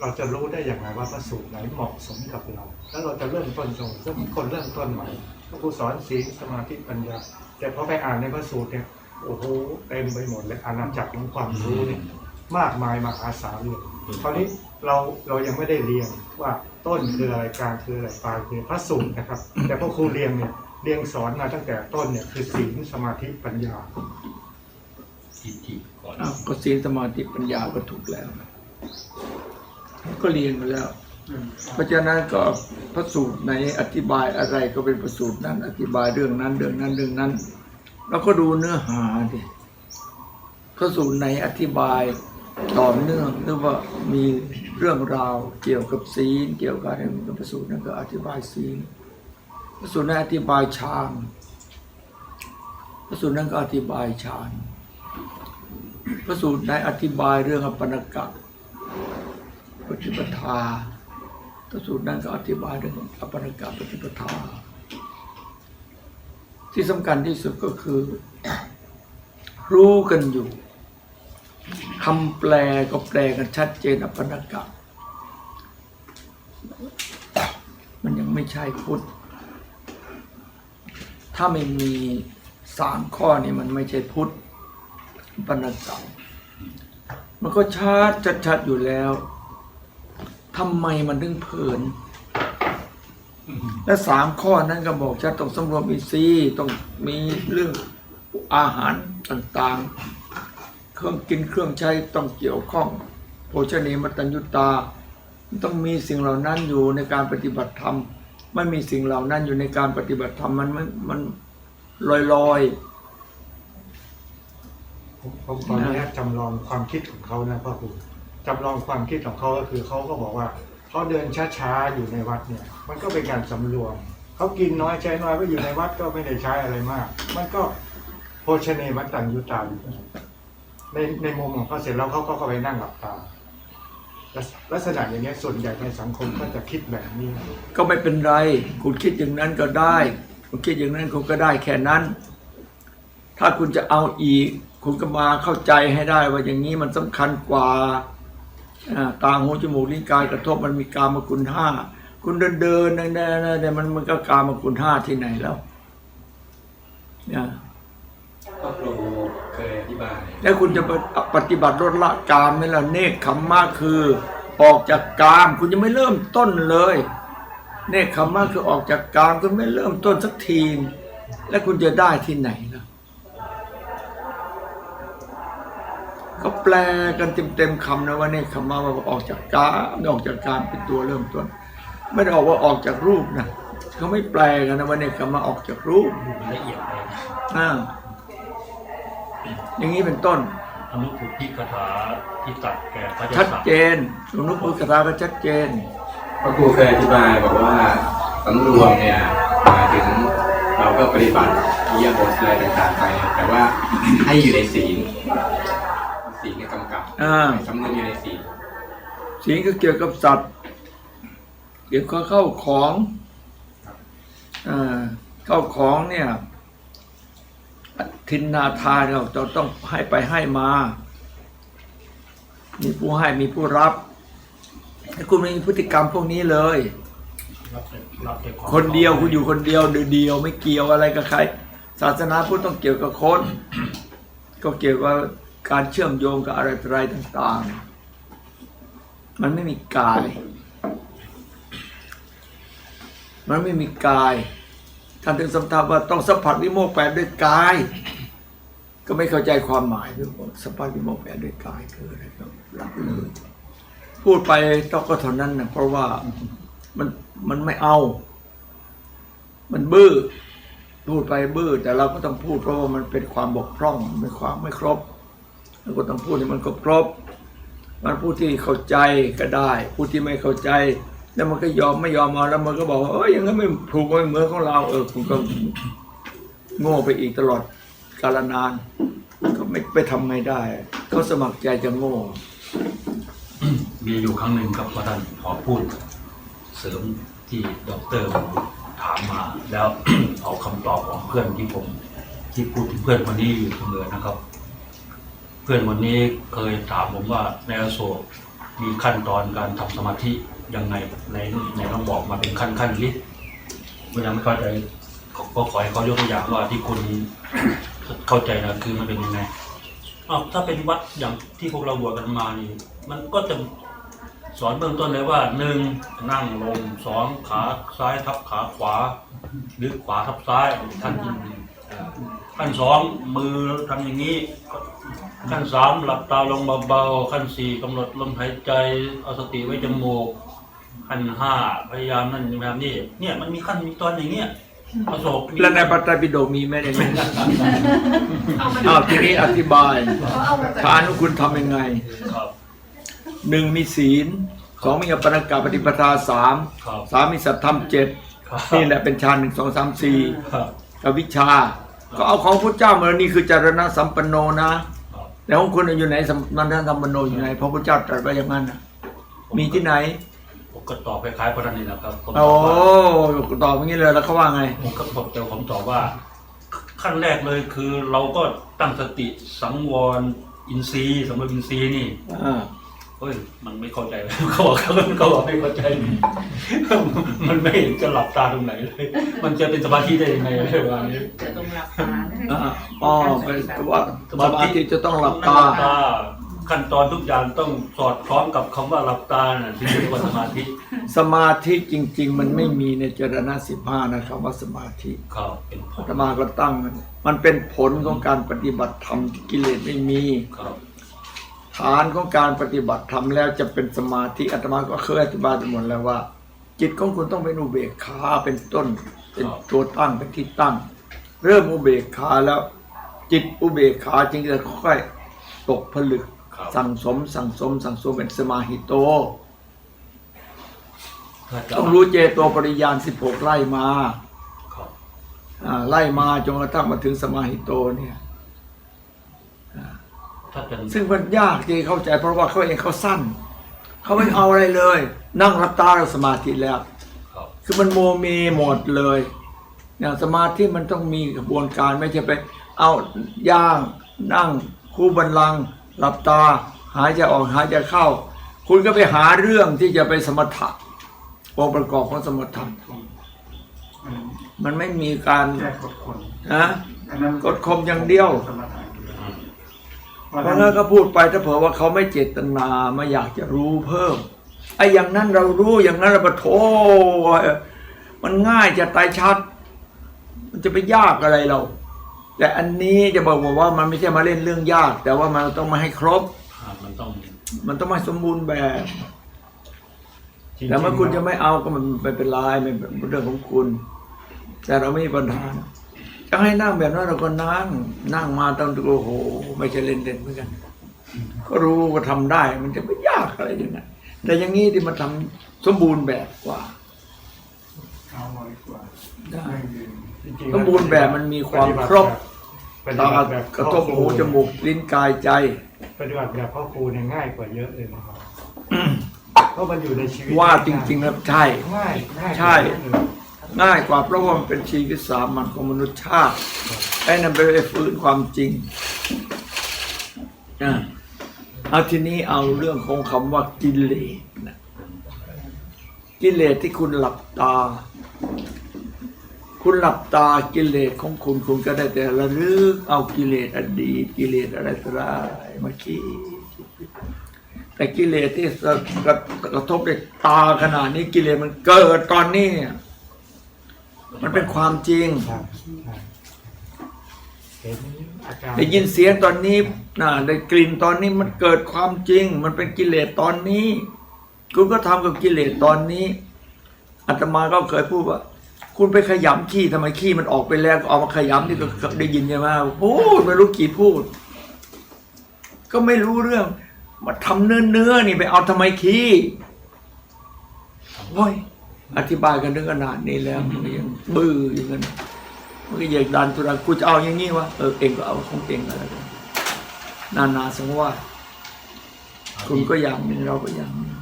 เราจะรู้ได้อย่างไรว่าพระสูตรไหนเหมาะสมกับเรา แล้วเราจะเริ่มต้นตรงซึ่งคนเริ่มต้นใหม่พระครูสอนศีลสมาธิปัญญา แต่พอไปอ่านในพระสูตรเนี่ยโอ้โหเต็มไปหมดเลยอาณาจักรของความรู้เนี่ยมากมายมหาศาลเลยคราวนี้เราเรายังไม่ได้เรียนว่าต้นคืออะไรกลางคืออะไรปลายคือพระสูตรนะครับ แต่พอครูเรียนเนี่ยเรียนสอนมาตั้งแต่ต้นเนี่ยคือศีลสมาธิปัญญาทิฏฐิก่อนอ้าวก็ศีลสมาธิปัญญาก็ถูกแล้ว ก็เรียนมาแล้ว เพราะฉะนั้นก็พระสูตรไหนอธิบายอะไรก็เป็นพระสูตรนั้น อธิบายเรื่องนั้นเรื่องนั้นเรื่องนั้นเราก็ดูเนื้อหาดิพระสูตรไหนอธิบายต่อเนื่องหรือว่ามีเรื่องราวเกี่ยวกับศีลเกี่ยวกับอะไรกับพระสูตรนั้นก็อธิบายศีลพระสูตรนั้นอธิบายฌานพระสูตรนั้นก็อธิบายฌานพระสูตรไหนอธิบายเรื่องอปนกะ ปฏิปทาพระสูตรนั้นก็อธิบายเรื่องอปนกาปฏิปทา ที่สำคัญที่สุดก็คือ รู้กันอยู่คำแปลก็แปลกันชัดเจนอปนกะมันยังไม่ใช่พุทธ ถ้าไม่มีสามข้อนี้มันไม่ใช่พุทธอปนกะมันก็ชัดชัดอยู่แล้ว ทำไมมันถึงเพลิน และสามข้อนั้นก็บอกชัดต้องสำรวมอินทรีย์ต้องมีเรื่องอาหารต่างๆ เครื่องกินเครื่องใช้ต้องเกี่ยวข้องโภชเนมตัญยุตา ต้องมีสิ่งเหล่านั้นอยู่ในการปฏิบัติธรรมไม่มีสิ่งเหล่านั้นอยู่ในการปฏิบัติธรรมมันมันมันลอยลอยผมผมตอนนี้จำลองความคิดของเขานะพ่อครู จำลองความคิดของเขาก็คือเขาก็บอกว่าเขาเดินช้าๆอยู่ในวัดเนี่ย มันก็เป็นการสำรวมเขากินน้อยใช้น้อยก็อยู่ในวัดก็ไม่ได้ใช้อะไรมาก มันก็โภชเนมัตตัญยุตาอยู่ในในมุมของเขาเสร็จแล้วเขาก็ไปนั่งหลับตาลักษณะอย่างเงี้ส่วนใหญ่ในสังคมก็จะคิดแบบนี้ ก็ไม่เป็นไร คุณคิดอย่างนั้นก็ได้ คุณคิดอย่างนั้นคุณก็ได้แค่นั้น ถ้าคุณจะเอาอีก คุณก็มาเข้าใจให้ได้ว่าอย่างนี้มันสำคัญกว่า ตาหูจมูกลิ้นกายกระทบมันมีกามคุณห้าคุณเดินเดินๆนั่นๆๆมันมันก็กามคุณห้าที่ไหนแล้วเนี่ยก็ครูเคยอธิบาย แล้วคุณจะปฏิบัติลดละกามไหมล่ะเนคขมมะคือออกจากกาม คุณยังไม่เริ่มต้นเลย เนคขมมะคือออกจากกามคุณไม่เริ่มต้นสักทีแล้วคุณจะได้ที่ไหนล่ะ ก็แปลกันเต็มๆคำนะว่าเนคขมมะว่าออกจากกามออกจากกามเป็นตัวเริ่มต้น ไม่ได้ออกว่าออกจากรูปนะเขาไม่แปลกันนะว่าเนคขมมะออกจากรูปละเอียดเลยนะอ่าอย่างนี้เป็นต้นอนุปุพิกถาที่ตัดแก่พระเจ้าชัดสักเจนสมนุพุทธาก็ชัดเจนพระครูเคยอธิบายบอกว่าสำรวมเนี่ยหมายถึงเราก็ปฏิบัติอิริยาบถอะไรต่างๆไปแต่ว่าให้อยู่ในศีลศีลเนี่ยกำกับ อ่าสำนึกอยู่ในศีลสิ่งก็เกี่ยวกับสัตว์ เกี่ยวกับเข้าของอ่าเข้าของเนี่ยทินนาทานเราจะต้องให้ไปให้มา มีผู้ให้มีผู้รับถ้าคุณไม่มีพฤติกรรมพวกนี้เลยรับแต่รับแต่ของคนเดียวคุณอยู่คนเดียวเดียวๆไม่เกี่ยวอะไรกับใคร ศาสนาพุทธต้องเกี่ยวกับคน ก็เกี่ยวกับ การเชื่อมโยงกับอะไรอะไรต่างๆ มันไม่มีกาย มันไม่มีกาย ท่านถึงสัมทับว่าต้องสัมผัสวิโมกข์แปดด้วยกาย ก็ไม่เข้าใจความหมายด้วยสัมผัสวิโมกข์แปดด้วยกายคืออะไรก็รับเลยพูดไปต้องก็เท่านั้นนะเพราะว่ามันมันไม่เอา มันบื้อพูดไปบื้อแต่เราก็ต้องพูดเพราะว่ามันเป็นความบกพร่องมันเป็นความไม่ครบ เราก็ต้องพูดให้มันครบครบมันผู้ที่เข้าใจก็ได้ ผู้ที่ไม่เข้าใจ แล้วมันก็ยอมไม่ยอมเอาแล้วมันก็บอกว่าเอ้ยอยังนั้นไม่ถูกไม่เหมือนของเรา เออคุณก็โง่ไปอีกตลอดกาลนานก็ไม่ไปทำไม่ได้เขาสมัครใจจะโง่ มีอยู่ครั้งหนึ่งครับว่าท่านขอพูด เสริมที่ดอกเตอรถามมา แล้วเอาคำตอบของเพื่อนที่ผมที่พูดถึงเพื่อนคนนี้อยู่เสมอนะครับ พื่อนคนนี้เคยถามผมว่าในอโศกมีขั้นตอนการทำสมาธิยังไงในในต้องบอกมาเป็นขั้นขั้นนิดเมื่อยังไม่เข้าใจก็ขอให้เขายกตัวอย่างว่าที่คุณเข้าใจนะคือมันเป็นยังไงอ้าถ้าเป็นวัดอย่างที่พวกเราบวชกันมานี่ มันก็จะสอนเบื้องต้นเลยว่าหนึ่งนั่งลงสองขาซ้ายทับขาขวา หรือขวาทับซ้ายขั้นที่หนึ่านสองมือทำอย่างนี้ ขั้นสามหลับตาลงเบาๆขั้นสี่กำหนดลมหายใจเอาสติไว้จมูกขั้นห้าพยายามนั่นพยายามนี่เนี่ยมันมีขั้นมีตอนอย่างเงี้ยประสบมีแล้วในปัตตปิฎกมีไหมในนั้นเอามาอ้าวทีนี้อธิบายเขาเอามาจากทานของคุณทำยังไงครับหนึ่งมีศีลสองมีอปรกาปฏิปทาสามครับสามมีสัตธรรมเจ็ดครับนี่แหละเป็นฌานหนึ่งสองสามสี่ครับกับวิชา ก็เอาของพระเจ้ามานี่คือจารณะสัมปันโนนะครับ แล้วของคุณอยู่ไหนสัมนันทสัมปันโนอยู่ไหนพระพุทธเจ้าตรัสไว้อย่างนั้นน่ะมีที่ไหนผมก็ตอบคล้ายๆพระท่านนี่แหละครับผมตโอ้อบว่าตอบอย่างนี้เลยแล้วเขาว่าไง ผมก็ผมแต่ผมตอบว่า ขั้นแรกเลยคือเราก็ตั้งสติสังวรอินทรีย์สำรวจอินทรีย์นี่ อ่า เฮ้ยมันไม่เข้าใจเลยเขาบอกเขาเขาบอกไม่เข้าใจ มันไม่เห็นจะหลับตาตรงไหนเลย มันจะเป็นสมาธิได้ยังไงเลยวันนี้จะตรงหลับตาอ่าอ๋อเป็นว่าสมาธิจะต้องหลับตา ขั้นตอนทุกอย่างต้องสอดคล้องกับคำว่าหลับตาน่ะที่เรียกว่าสมาธิ สมาธิจริง ๆ มันไม่มีในจรณะสิบห้านะครับว่าสมาธิครับเป็นผอาลตมาก็ตั้งมันมันเป็นผลของการปฏิบัติธรรมที่กิเลสไม่มีครับ ฐานของการปฏิบัติธรรมแล้วจะเป็นสมาธิอาตมาก็เคยอธิบายไปหมดแล้วว่า จิตของคุณต้องเป็นอุเบกขาเป็นต้น เป็นตัวตั้งเป็นที่ตั้ง เริ่มอุเบกขาแล้ว จิตอุเบกขาจึงจะค่อยตกผลึกครับสั่งสมสั่งสม สั่งสมเป็นสมาหิโตถ้าจะต้องรู้เจโตปริยานสิบหกไล่มาครับอ่าไล่มาจนกระทั่งมาถึงสมาหิโตเนี่ย ถ้าเป็นซึ่งมันยากที่เข้าใจเพราะว่าเขาเองเขาสั้น เขาไม่เอาอะไรเลย นั่งรับตาเราสมาธิแล้ว ครับคือมันโมเมหมดเลยเนี่ยสมาธิมันต้องมีกระบวนการไม่ใช่ไป เอาย่างนั่งคู่บันลังก์หลับตา หายใจออกหายใจเข้า คุณก็ไปหาเรื่องที่จะไปสมถะองค์ประกอบของสมถะมันไม่มีการแค่กดคนนะ อันนั้นกดข่มอย่างเดียว สมถะอยู่แล้วอืม เพราะเพฉะราะนั้งั้นนก็พูดไปถ้าเผื่อว่าเขาไม่เจตนาไม่อยากจะรู้เพิ่มไอ้อย่างนั้นเรารู้อย่างนั้นเราปะโทมันง่ายจะตายชัด มันจะไปยากอะไรเรา แต่อันนี้จะบอกว่ามันไม่ใช่มาเล่นเรื่องยาก แต่ว่ามันต้องมาให้ครบอ่ามันต้อง มันต้องมาสมบูรณ์แบบจริงๆแต่เมื่อคุณจะไม่เอาก็มันไม่เป็นไรไม่เป็นเรื่องของคุณ แต่เราไม่มีปัญหา จะให้นั่งแบบนั้นเราก็นั่ง นั่งมาต้องโอ้โห ไม่ใช่เล่นเล่นๆเหมือนกัน ก็รู้ว่าทำได้ มันจะไม่ยากอะไรอย่างนั้นแต่อย่างนี้ที่มาทำสมบูรณ์แบบกว่าเอาน้อยกว่าได้จริงๆสมบูรณ์แบบมันมีความครบปฏิตาบัติแบบกระทบหูจมูกลิ้นกายใจปฏิบัติแบบพ่อครูเนี่ยง่ายกว่าเยอะเลยนะครับเพราะมันอยู่ในชีวิตว่าจริงๆแล้วใช่ง่ายง่ายใช่ ง่ายกว่าเพราะว่ามันเป็นชีวิตสามัญของมนุษย์ชาติไอ้นั่นไปฟื้นความจริงอะเอาทีนี้เอาเรื่องของคำว่ากิเลสนะกิเลสที่คุณหลับตา คุณหลับตากิเลสของคุณคุณก็ได้แต่ระลึกเอากิเลสอดีตกิเลสอะไรต่ออะไรมาคิดแต่กิเลสที่กระกระทบในตาขนาดนี้กิเลสมันเกิดตอนนี้ มันเป็นความจริงใช่ใช่เห็นอาการได้ยินเสียงตอนนี้นะได้กลิ่นตอนนี้มันเกิดความจริง มันเป็นกิเลสตอนนี้ คุณก็ทำกับกิเลสตอนนี้อาตมาก็เคยพูดว่า คุณไปขยำขี้ทำไมขี้มันออกไปแล้วก็เอามาขยำนี่ก็ได้ยินใช่ไหมพูดไม่รู้กี่พูด ก็ไม่รู้เรื่องมาทำเนื้อเนื้อๆนี่ไปเอาทำไมขี้โอ้ย อธิบายกันถึงขนาดนี้แล้วมันก็ยังบื้ออยู่กันมันก็อยากดันทุรังกูจะเอาอย่างนี้วะเออเองก็เอาของเองอะไรกันนานาสังว่า คุณก็อย่างหนึ่งเราก็อย่างหนึ่ง